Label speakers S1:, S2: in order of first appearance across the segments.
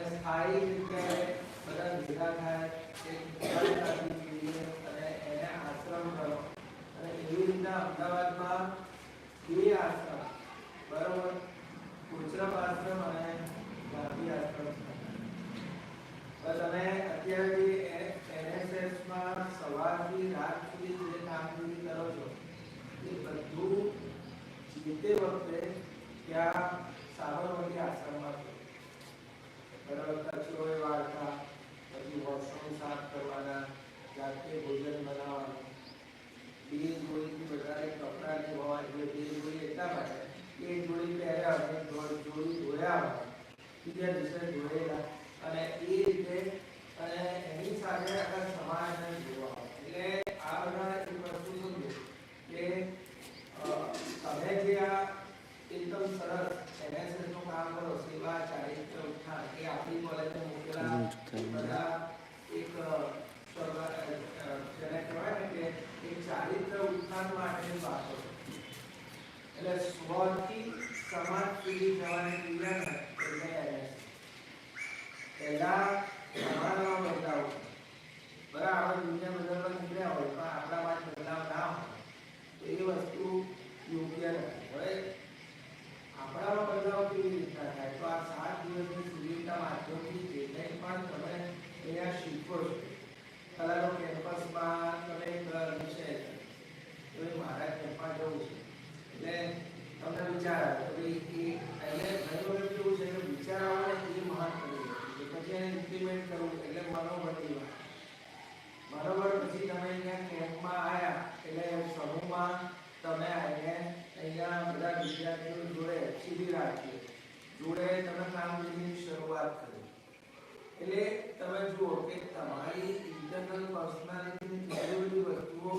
S1: અને સ્થાયી જગ્યાએ બધા ભેગા થાય એક સરળતાથી પીએ અને એને આશ્રમ કરો અને એવી રીતના અમદાવાદમાં બે આશ્રમ બરોબર ગુજરાત આશ્રમ અને ગાંધી આશ્રમ છે. તો તમે અત્યારે NSS માં સવારથી રાત સુધી જે કામગીરી કરો છો એ બધું જે તે વખતે ત્યાં સાબરમતી આશ્રમમાં કરો. ભોજન બનાવવાનું. બે જોડીથી વધારે કપડાં નહીં હોવા જોઈએ જોડી માટે, એક જોડી પહેર્યા અને દોઢ જોડી ધોયા બીજા દિવસે ધોયેલા. અને એ રીતે, અને એની સાથે આખા સમાજને જોવા હોય. એટલે આ બધા એક વસ્તુ શું છે કે અ, તમે જે આ એકદમ સરસ NSS નું કામ કરો સેવા ચારિત્ર કહેવાય ને કે એક ચારિત્ર ઉત્થાન માટેની વાતો એટલે સ્વથી સમાજ સુધી જવાની ક્રિયાને એટલે પહેલા બરાબર દુનિયા બદલવા નીકળ્યા હોય પણ આપણામાં જ બદલાવ ના હોય તો એ વસ્તુ યોગ્ય નથી હવે આપણામાં બદલાવ કેવી રીતના થાય તો આ સાત દિવસની સુવિધા માધ્યમથી જે કંઈ પણ તમે અહીંયા શીખો છો કલાનો કેમ્પસમાં તમે એક વિષય છે તો એ મારા કેમ્પમાં જવું છે એટલે તમને વિચાર આવે કે ભાઈ એ એટલે ઘણી વખત કેવું છે કે વિચાર આવે ને એ મહત્વની વસ્તુ છે પછી એને ઇમ્પ્લિમેન્ટ કરવું એટલે મનોબળની વાત બરોબર પછી તમે અહીંયા કેમ્પમાં આવ્યા એટલે સમૂહમાં તમે આવીને અહીંયા બધા વિદ્યાર્થીઓ જોડે શિબિર રાખી જોડે તમે કામગીરીની શરૂઆત કરી એટલે તમે જુઓ કે તમારી ઇન્ટરનલ પર્સનાલિટીની ઘણી બધી વસ્તુઓ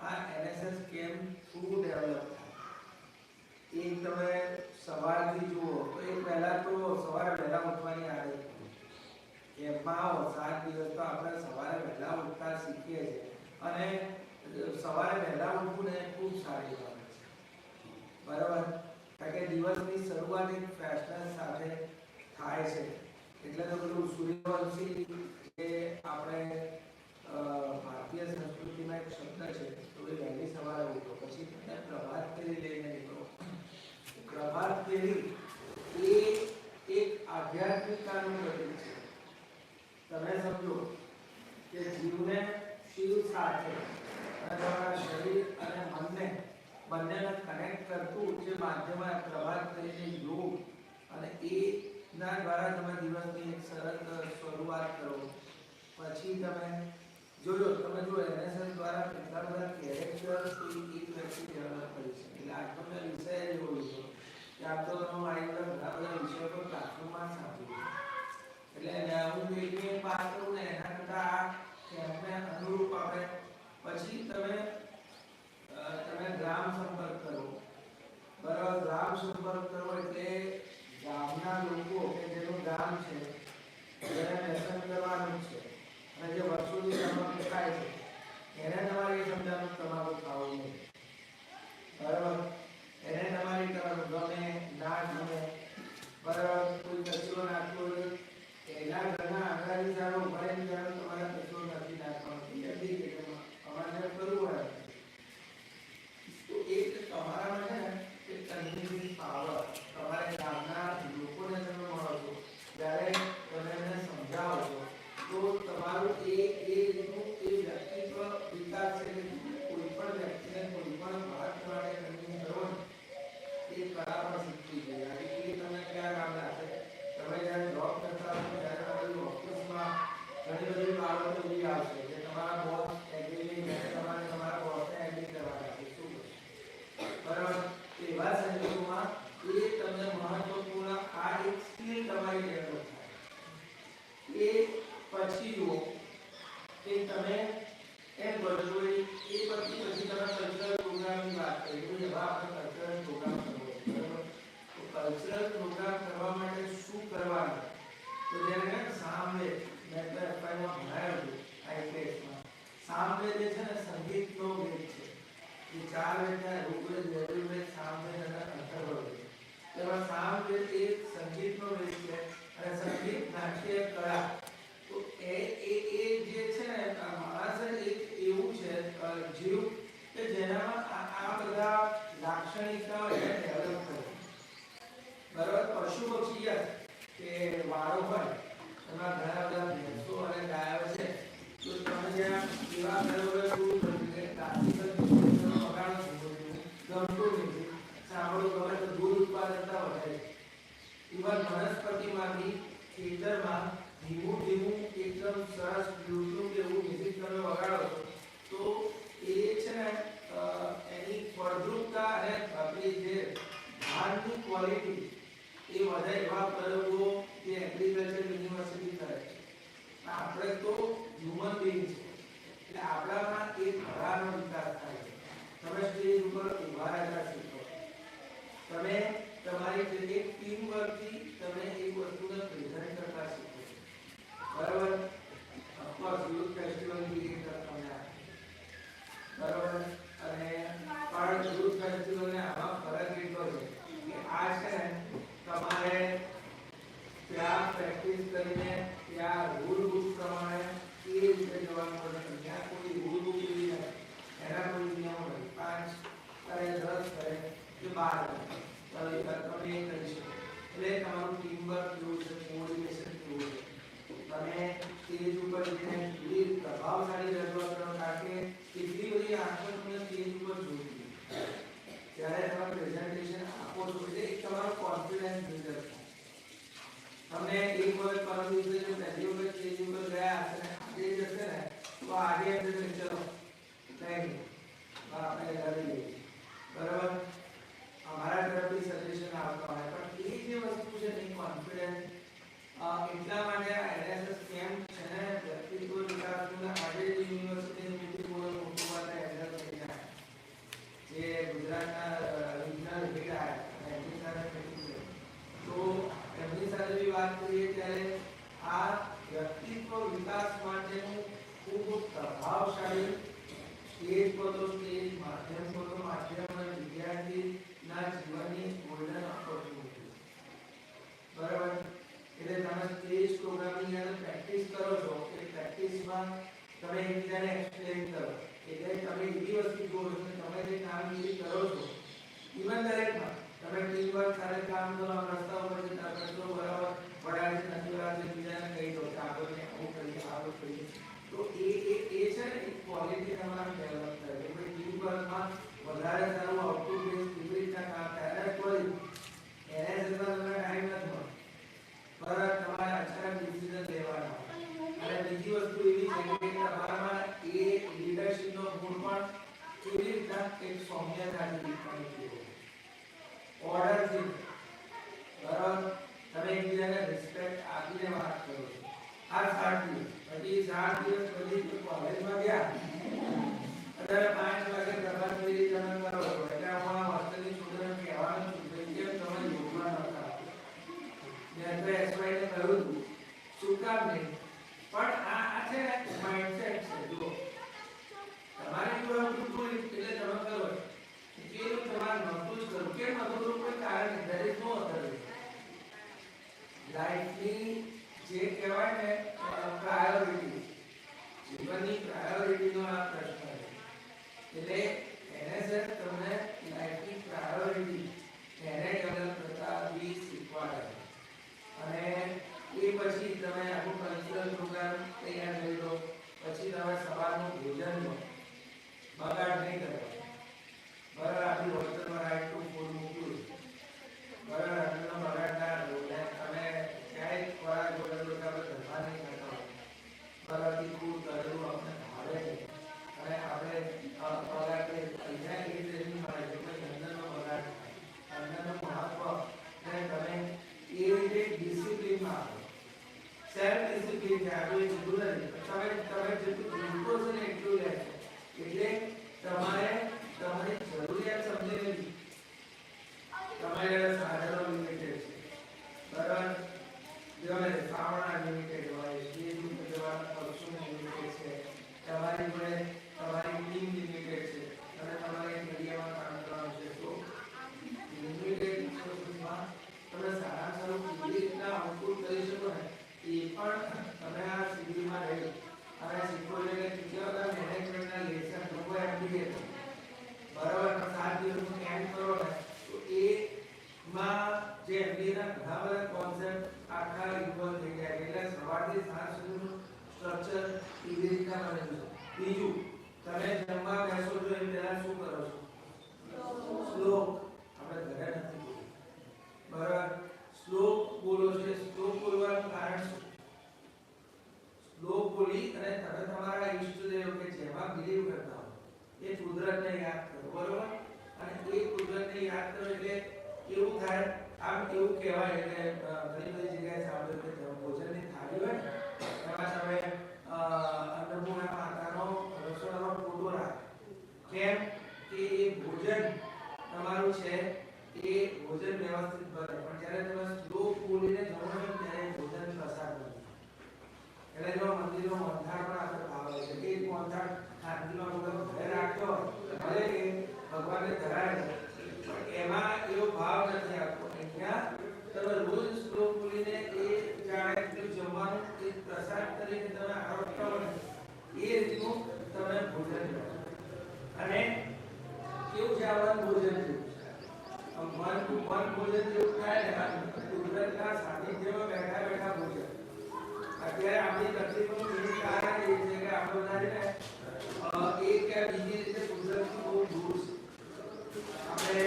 S1: આ એનએસએસ કેમ્પ થ્રુ ડેવલપ એ તમે સવારથી જુઓ તો એ પહેલાં તો સવારે વહેલા ઉઠવાની આદત કેમ્પમાં આવો, સાત દિવસ તો આપણે સવારે વહેલા ઉઠતા શીખીએ છીએ. અને સવારે વહેલા ઉઠવું ને ખૂબ સારી બાબત છે. બરાબર? કારણ કે દિવસની શરૂઆત એક ફ્રેશનેસ સાથે થાય છે. એટલે તો પેલું સૂર્યવંશી જે આપણે ભારતીય સંસ્કૃતિમાં એક શબ્દ છે, તો એ વહેલી સવારે ઉઠો. પછી તમે પ્રભાત ફેરી લઈને નીકળો. પ્રભાત ફેરી એ એક આધ્યાત્મિકતાનું પ્રતીક છે. તમે સમજો કે જીવને શિવ સાથે અને તમારા શરીર અને મનને બંનેને કનેક્ટ કરતું જે માધ્યમ પ્રભાત ફેરીને યોગ અને એ ના દ્વારા તમે દિવસની એક સરસ શરૂઆત કરો. પછી તમે જોજો તમે જો એનએસએસ દ્વારા કેટલા બધા કેરેક્ટર એક વ્યક્તિ ડેવલપ કરી છે એટલે આ તો મેં વિષય જ એવો લીધો કે આ તો હું આવી બધા ઘણા બધા વિષયો પર ક્લાસરૂમમાં જ સાંભળ્યું એટલે એને હું એક બે પાસ કરું ને એના કરતા આ કેમ્પને અનુરૂપ આપણે પછી તમે અ, તમે ગ્રામ સંપર્ક કરો. બરાબર ગ્રામ સંપર્ક કરો એટલે ગામના લોકો કે જેનું ગામ છે જેને વ્યસન કરવાનું છે જે વસ્તુ તમાકુ થાય છે, એને તમારે એ સમજાવવાનું તમારું થવું નહીં બરાબર? એને તમારી તરફ ગમે, ના ગમે, બરાબર? તમને છે ને સંગીતનો માણસ એક એવું છે જીવ, કે જેનામાં આ બધા લાક્ષણિકતાઓ ડેવલપ કરે બરાબર? પશુ પક્ષી કે વાળો હોય તમે તમારી જે એક ટીમ વર્કથી તમે એક વસ્તુને પ્રેઝન્ટ કરતા શીખો બરાબર? અફકોર્સ યુથ ફેસ્ટિવલની રીત તમને બરાબર? અને પણ યુથ ફેસ્ટિવલને આમાં ફરક એટલો છે કે આ છે તમારે ત્યાં પ્રેક્ટિસ કરીને ત્યાં રૂલ બુક પ્રમાણે એ રીતે જવાનું બાર. તમે એ કરી શકો એટલે તમારું ટીમ વર્ક કેવું છે? કોઓર્ડિનેશન કેવું છે? તમે સ્ટેજ ઉપર જઈને પ્રભાવશાળી રજૂઆત વાત કરીએ ત્યારે આ વ્યક્તિત્વ વિકાસ માટેનું ખૂબ પ્રભાવશાળી સ્ટેજ પર સ્ટેજ માધ્યમ પર માધ્યમ અને વિદ્યાર્થીના જીવનની મૂલ્યન કરતું બરાબર? એટલે તમે સ્ટેજ પ્રોગ્રામની અંદર પ્રેક્ટિસ કરો છો એ પ્રેક્ટિસમાં તમે એકબીજાને એક્સપ્લેન કરો. એટલે તમે એવી વસ્તુ જુઓ છો તમે જે કામગીરી કરો છો ઇવન દરેકમાં, તમે ટીમ વર્ક સાથે કામ કરો રસ્તા ઉપર તમારા કહેવત વધારે સારું ન કરો કેમ તમારે નહોતું જે કહેવાય ને પ્રાયોરિટી જીવનની પ્રાયોરિટીનો આ પ્રશ્ન છે એટલે પ્રાયોરિટી એને ડેવલપ કરતા બી શીખવાડે અને એ પછી તમે આખું કલ્ચરલ પ્રોગ્રામ તૈયાર કરી લો પછી તમે સવારનું ભોજન બગાડ નહીં કરો બરાબર. આટલું હોસ્ટેલમાં રાઈટ ટુ ફૂડ મૂક્યું બરાબર કે જેમાં બિલીવ કરતા હો એ કુદરતને યાદ કરો, બરોબર? અને એ કુદરતને યાદ કરો એટલે એવું થાય, આમ એવું કહેવાય, એટલે ઘણી બધી જગ્યાએ સાંભળ્યું કે ભોજનની થાળી હોય એમાં તમે અન્નપૂર્ણા માતાનો રસોડાનો ફોટો રાખો. કેમ? કે એ ભોજન તમારું છે, એ ભોજન વ્યવસ્થિત બને પણ જ્યારે તમે સ્લો ખોલીને જમો ત્યારે ભોજન પસાર કરો એટલે જો મંદિરનો અંધાર પણ આપણે ભાવે છે કે એક મોહનથાળ ઘરે રાખ્યો ભલે એ ભગવાનને ધરાય એમાં એવો ભાવ નથી આપતો. ત્યાં તમે રોજ શ્લોક બોલીને એ જાણે જમવાનું એ પ્રસાદ કરીને તમે આરોપતો એ રીતનું તમે ભોજન અને કેવું છે આ ભોજન જેવું મન ટુ મન ભોજન જેવું થાય ને કુદરતના સાનિધ્યમાં બેઠા બેઠા ભોજન. અત્યારે આપણી તકલીફનું કારણ એ છે આપણે બહુ દૂર આપણે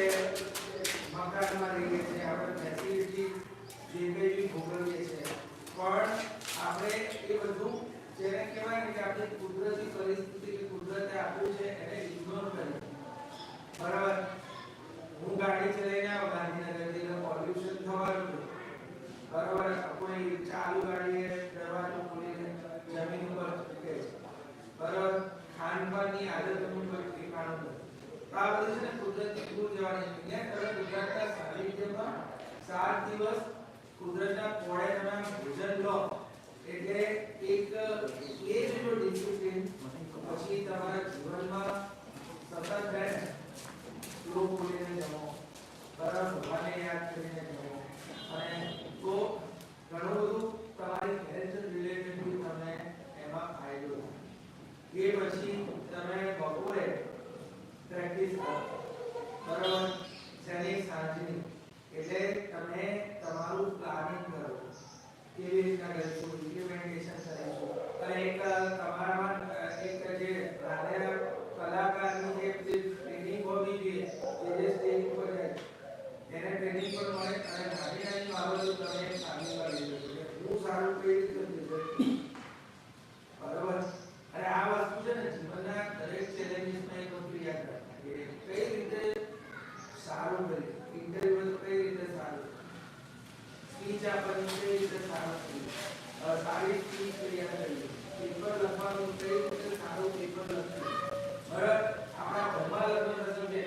S1: મકાનમાં રહીએ છીએ આપણે ફેસિલિટી જે કંઈ પણ આપણે એ બધું જેને કહેવાય ને કે આપણી કુદરતી પરિસ્થિતિ કે કુદરતે આપ્યું છે એને ઇગ્નોર કરી બરાબર હું ગાડી ચલાવીને આવ્યો ગાંધીનગરથી એટલે પોલ્યુશન થવાનું હતું બરાબર કોઈ ચાલુ ગાડીએ દરવાજો ખોલીને જમીન ઉપર મૂકે છે બરાબર ખાનપાનની આદતોનું કોઈ ઠેકાણું નથી તો આ બધું છે ને કુદરતી દૂર જવાની છે તમે કુદરતના સાનિધ્યમાં દિવસ કુદરતના કોડે તમે ભોજન લો, એટલે એક, એ જ જો ડિસિપ્લિન પછી તમારા જીવનમાં સતત રહે શ્લોક બોલીને જમો. બરાબર, ભગવાનને યાદ કરીને જમો. અને તો ઘણું બધું તમારી હેલ્થ રિલેટેડ બી તમને એમાં ફાયદો થાય એ પછી તમે બપોરે પ્રેક્ટિસ કરો બરાબર શેની સાંજની એટલે તમે તમારું પ્લાનિંગ કરો કેવી રીતના કરીશું ઇમ્પ્લિમેન્ટેશન કરીશું અને એક તમારામાં અ, એક જે રાધે કલાકારની જે ટ્રેનિંગ હોવી જોઈએ એ જે સ્ટેજ ઉપર જાય એને ટ્રેનિંગ પણ મળે અને નાની નાની બાબતો તમે સામેલ કરી શકો કે હું સારું કઈ રીતે થઈ બરાબર અને આ વસ્તુ છે ને જીવનના દરેક ચેલેન્જીસમાં એક વસ્તુ યાદ રાખવાની કે કઈ રીતે સારું કરી ઇન્ટરવ્યુ કઈ રીતે સારું? સ્પીચ આપવાની કઈ રીતે સારું કરી સારી સ્પીચ તૈયાર કરી પેપર લખવાનું કઈ રીતે સારું પેપર લખવું? બરાબર? આપણા ઘરમાં લગ્ન પ્રસંગ છે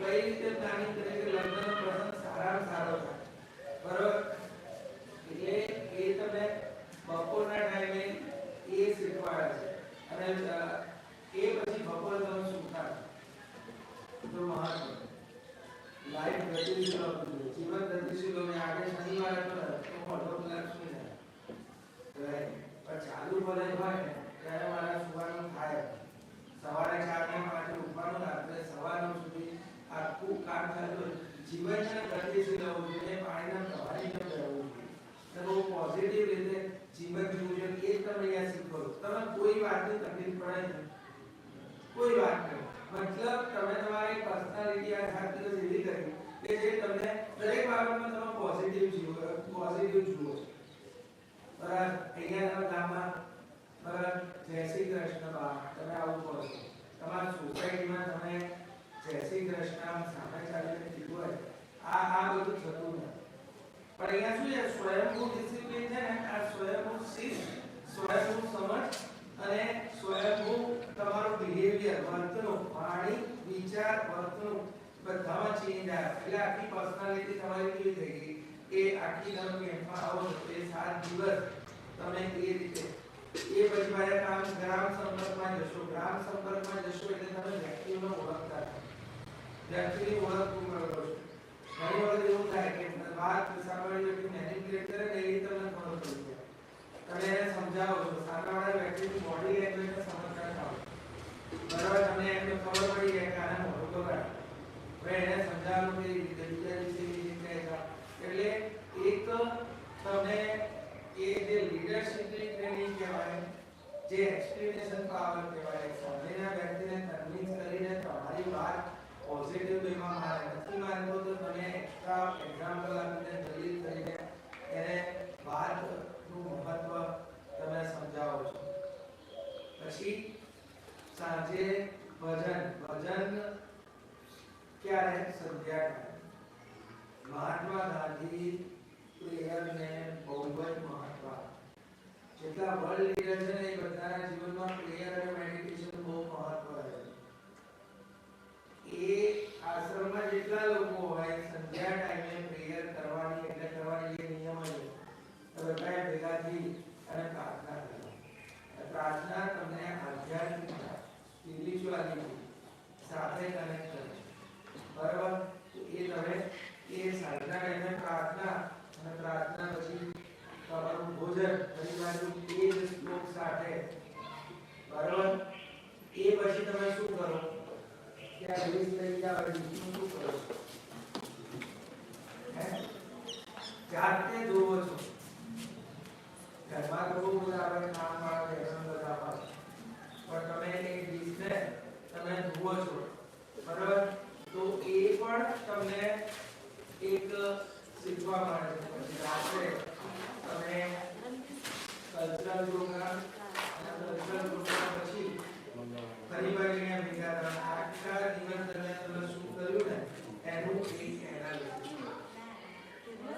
S1: કઈ રીતે પ્લાનિંગ કરે કે લગ્નનો પ્રસંગ સારામાં સારો થાય? બરાબર? એટલે એ તમે બપોરના ટાઈમે એ શીખવાડે છે. અને એ પછી બપોર તમે શું થાય તો મહત્વ લાઈફ ગતિશીલ. જીવન ગતિશીલ જોઈએ. આજે શનિવારે તો તો અડધો કલાક સુઈ જાય. પણ ચાલુ કોલેજ હોય હોય. પોઝિટિવ રીતે જીવન જીવવું જોઈએ એ તમે અહીંયા તમે કોઈ વાતની તકલીફ પડે કોઈ વાત નહીં મતલબ તમે તમારી પર્સનાલિટી આ સાથે જે તમને દરેક બાબતમાં તમે પોઝિટિવ જીવો પોઝિટિવ જુઓ. છો બરાબર? અહીંયા ગામમાં, બરાબર? જય શ્રી કૃષ્ણ બા તમે આવું કહો છો. તમારા સોસાયટીમાં તમે જય શ્રી કૃષ્ણ સામે ચાલીને કીધું હોય, આ આ બધું થતું નથી. પણ અહીંયા શું છે? સ્વયંભૂ ડિસિપ્લિન છે ને, આ સ્વયંભૂ શિસ્ત, સ્વયંભૂ સમજ અને સ્વયંભૂ તમારું બિહેવિયર વર્તણૂક, વાણી, વિચાર, વર્તણૂક. બધામાં ચેન્જ આવે એટલે આખી પર્સનાલિટી તમારી કેવી થઈ ગઈ એ આખી તમે કેમ્પમાં આવો એ સાત દિવસ તમે એ રીતે, એ પછી મારે કામ ગ્રામ સંપર્કમાં જશો, ગ્રામ સંપર્કમાં જશો એટલે તમે વ્યક્તિઓને ઓળખતા વ્યક્તિની ઓળખ કરો છો ઘણી વખત એવું થાય કે વાત સાંભળી વ્યક્તિ મેનિપ્યુલેટ કરે ને એ તમને ખબર પડી જાય. તમે એને સમજાવો છો, સામેવાળા વ્યક્તિની બોડી લેંગ્વેજને સમજતા થાવ બરાબર, તમને એમને ખબર પડી જાય કે આને મોટો બગાડ હવે એને સમજાવવાનું કે રીતે બીજા દિવસે એવી રીતે જાઓ. એટલે એક તમે એ જે લીડરશિપની ટ્રેનિંગ કહેવાય જે એક્સપ્લેનેશન પાવર કહેવાય. સામેના વ્યક્તિને કન્વિન્સ કરીને તમારી વાત પોઝિટિવ વેમાં મારે. નથી માનતો તો તમે એક્સ્ટ્રા એક્ઝામ્પલ આપીને દલીલ કરીને એને વાતનું મહત્વ તમે સમજાવો છો. પછી સાંજે ભજન. ભજન ક્યારે સંધ્યા મહાત્મા ગાંધી પ્રેયરને બહુ જ મહત્વ જેટલા વર્લ્ડ લીડર છે ને એ બધાના જીવનમાં પ્રેયર અને મેડિટેશન બહુ મહત્વ રહે છે એ આશ્રમમાં જેટલા લોકો હોય સંધ્યા ટાઈમે પ્રેયર કરવાની એટલે કરવાની એ નિયમ જ છે. તો બધાએ ભેગા થઈ અને પ્રાર્થના કરવાની. અને પ્રાર્થના તમને આધ્યાત્મિકતા સ્પિરિચ્યુઆલિટી સાથે કનેક્ટ કરે બરાબર તો એ તમે એ સાધના ટાઈમે પ્રાર્થના અને પ્રાર્થના પછી તમારું ભોજન ફરી બાજુ એ જ શ્લોક સાથે બરાબર એ પછી તમે શું કરો કે આ રિલીઝ થઈ ગયા પછી શું શું કરો હે જાતે જોવો છો. ઘરમાં બહુ બધા આપણે કામ વાળા વ્યસન બધા હોય. પણ તમે એ ડીશને તમે જુઓ છો. બરાબર? તો એ પણ તમને એક શીખવા મળે છે. રાત્રે તમે કલ્ચરલ પ્રોગ્રામ કલ્ચરલ પ્રોગ્રામ પછી ફરી વળીને ભેગા થવાના. આખા દિવસ દરમિયાન તમે શું કર્યું ને? એનું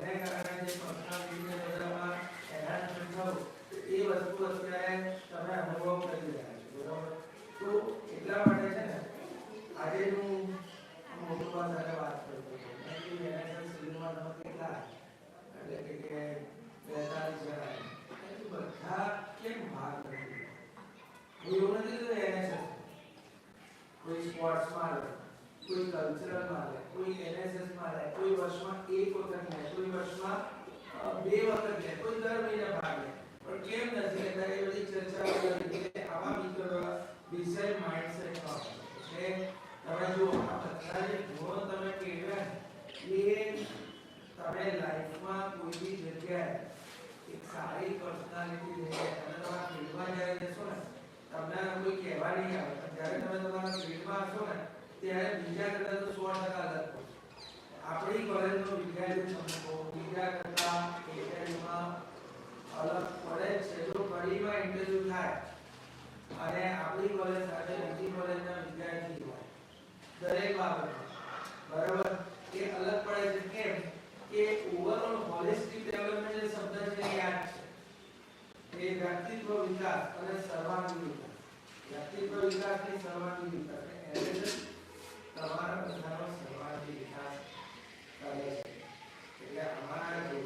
S1: એને કારણે જે પર્સનાલિટીને બધામાં enhancement થયું એ વસ્તુ અત્યારે તમે અનુભવ કરી રહ્યા છો બરાબર તો એટલા માટે છે ને આજે મોટું સાથે વાત કરતો હતો NSS શિબિરમાં તમે એટલે કે બેતાલીસ બધા કેમ ભાગ નથી એવું નથી NSS કોઈ સ્પોર્ટ્સમાં લે કોઈ કલ્ચરલમાં લે કોઈ એનએસએસમાં લે કોઈ વર્ષમાં એક વખત લે કોઈ વર્ષમાં અ, બે વખત લે કોઈ દર મહિને ભાગ લે પણ કેમ નથી લેતા એ બધી ચર્ચા કરી કે આવા મિત્રો વિષય માઇન્ડસેટ નો એટલે તમે જો આ બધા જે ગુણો તમે કેળવ્યા ને, એ તમે લાઈફમાં કોઈ બી જગ્યાએ એક સારી પર્સનાલિટી લઈને તમે તમારા ફિલ્ડમાં જ્યારે જશો ને તમને કોઈ કહેવા નહીં આવે પણ જ્યારે તમે તમારા ફિલ્ડમાં ને, ત્યારે બીજા કરતા તો સો ટકા અલગ છો. આપણી કોલેજનો વિદ્યાર્થી સમૂહો બીજા કરતા એકેડમીમાં અલગ પડે છે. જો કડીમાં ઇન્ટરવ્યુ થાય, અને આપણી કોલેજ સાથે બીજી કોલેજના વિદ્યાર્થી હોય, દરેક બાબતમાં, બરાબર? એ અલગ પડે છે. કેમ? કે ઓવરઓલ હોલિસ્ટિક ડેવલપમેન્ટ જે શબ્દ છે એ યાદ છે. એ વ્યક્તિત્વ વિકાસ અને સર્વાંગી વિકાસ. વ્યક્તિત્વ વિકાસ અને સર્વાંગી વિકાસ? એટલે તમારા બધાનો સર્વાંગી વિકાસ કરે છે. એટલે અમારા જે